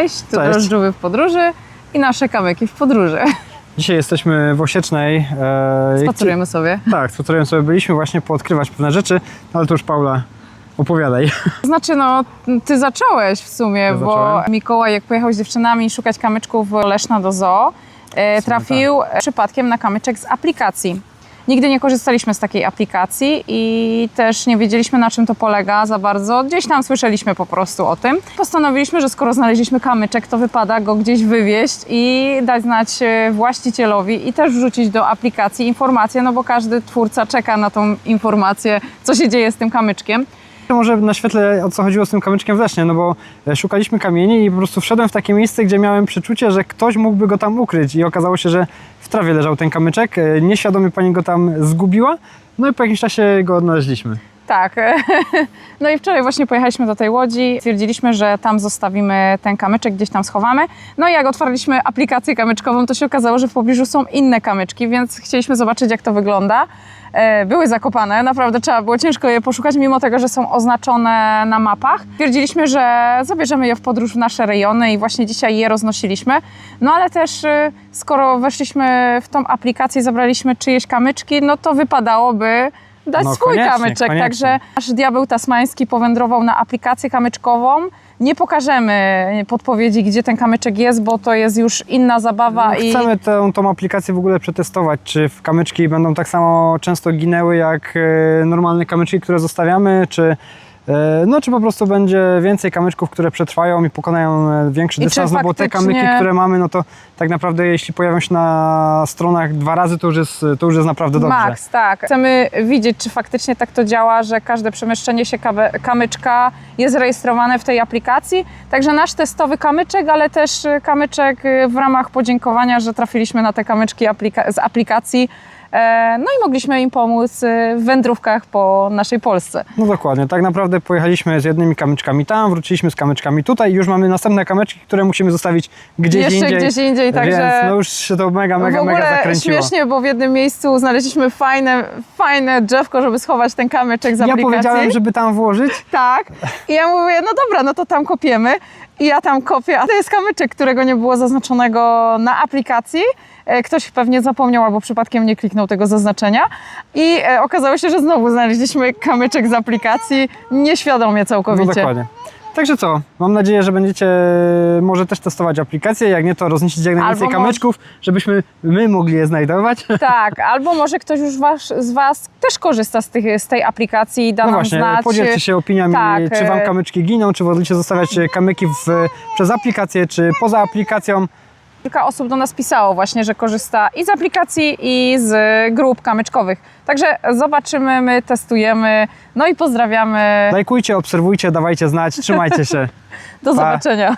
Cześć, tu Cześć. drożdżówy w podróży i nasze kamyki w podróży. Dzisiaj jesteśmy w Osiecznej. E, Spacerujemy sobie. Tak, spacerujemy sobie. Byliśmy właśnie poodkrywać pewne rzeczy, no ale to już Paula opowiadaj. Znaczy, no, ty zacząłeś w sumie, Ja bo zacząłem. Mikołaj, jak pojechał z dziewczynami szukać kamyczków Leszna do zoo, e, trafił tak. przypadkiem na kamyczek z aplikacji. Nigdy nie korzystaliśmy z takiej aplikacji i też nie wiedzieliśmy, na czym to polega za bardzo. Gdzieś tam słyszeliśmy po prostu o tym. Postanowiliśmy, że skoro znaleźliśmy kamyczek, to wypada go gdzieś wywieźć i dać znać e, właścicielowi i też wrzucić do aplikacji informację, no bo każdy twórca czeka na tą informację, co się dzieje z tym kamyczkiem. Może naświetlę o co chodziło z tym kamyczkiem w no bo e, szukaliśmy kamieni i po prostu wszedłem w takie miejsce, gdzie miałem przeczucie, że ktoś mógłby go tam ukryć i okazało się, że w trawie leżał ten kamyczek. E, Nieświadomie pani go tam zgubiła, no i po jakimś czasie go odnaleźliśmy. Tak. No i wczoraj właśnie pojechaliśmy do tej łodzi. Stwierdziliśmy, że tam zostawimy ten kamyczek, gdzieś tam schowamy. No i jak otwarliśmy aplikację kamyczkową, to się okazało, że w pobliżu są inne kamyczki, więc chcieliśmy zobaczyć, jak to wygląda. E, Były zakopane, naprawdę trzeba było ciężko je poszukać, mimo tego, że są oznaczone na mapach. Stwierdziliśmy, że zabierzemy je w podróż w nasze rejony i właśnie dzisiaj je roznosiliśmy. No ale też, e, skoro weszliśmy w tą aplikację i zabraliśmy czyjeś kamyczki, no to wypadałoby dać No, swój koniecznie, kamyczek. koniecznie. Także nasz diabeł tasmański powędrował na aplikację kamyczkową. Nie pokażemy podpowiedzi, gdzie ten kamyczek jest, bo to jest już inna zabawa i Chcemy tę, tą aplikację w ogóle przetestować, czy w kamyczki będą tak samo często ginęły jak e, normalne kamyczki, które zostawiamy, czy, no, czy po prostu będzie więcej kamyczków, które przetrwają i pokonają e, większy I dystans, no bo te kamyki, które mamy, no to tak naprawdę jeśli pojawią się na stronach dwa razy, to już jest, to już jest naprawdę dobrze. Max, tak. Chcemy widzieć, czy faktycznie tak to działa, że każde przemieszczenie się kamyczka jest rejestrowane w tej aplikacji. Także nasz testowy kamyczek, ale też y, kamyczek w ramach podziękowania, że trafiliśmy na te kamyczki aplika- z aplikacji. E, No i mogliśmy im pomóc y, w wędrówkach po naszej Polsce. No dokładnie, tak naprawdę pojechaliśmy z jednymi kamyczkami tam, wróciliśmy z kamyczkami tutaj i już mamy następne kamyczki, które musimy zostawić gdzieś Jeszcze indziej. gdzieś indziej, także- Więc no już się to mega, mega, w ogóle mega zakręciło. śmiesznie, bo w jednym miejscu znaleźliśmy fajne, fajne drzewko, żeby schować ten kamyczek z Ja aplikacji. powiedziałem, żeby tam włożyć, Tak. I ja mówię, no dobra, no to tam kopiemy. I ja tam kopię, a to jest kamyczek, którego nie było zaznaczonego na aplikacji. E, Ktoś pewnie zapomniał albo przypadkiem nie kliknął tego zaznaczenia. I e, okazało się, że znowu znaleźliśmy kamyczek z aplikacji, nieświadomie No całkowicie. dokładnie. Także co, mam nadzieję, że będziecie może też testować aplikację, jak nie to roznieść jak najwięcej Albo kamyczków, żebyśmy my mogli je znajdować. Tak, albo może ktoś już was, z Was też korzysta z, tych, z tej aplikacji i da No nam właśnie, znać. podzielcie się opiniami, tak, czy wam e- kamyczki giną, czy wolicie zostawiać kamyki w, przez aplikację, czy poza aplikacją. Kilka osób do nas pisało właśnie, że korzysta i z aplikacji, i z grup kamyczkowych. Także zobaczymy, my testujemy, no i pozdrawiamy. Lajkujcie, obserwujcie, dawajcie znać, trzymajcie się. Do Pa. zobaczenia.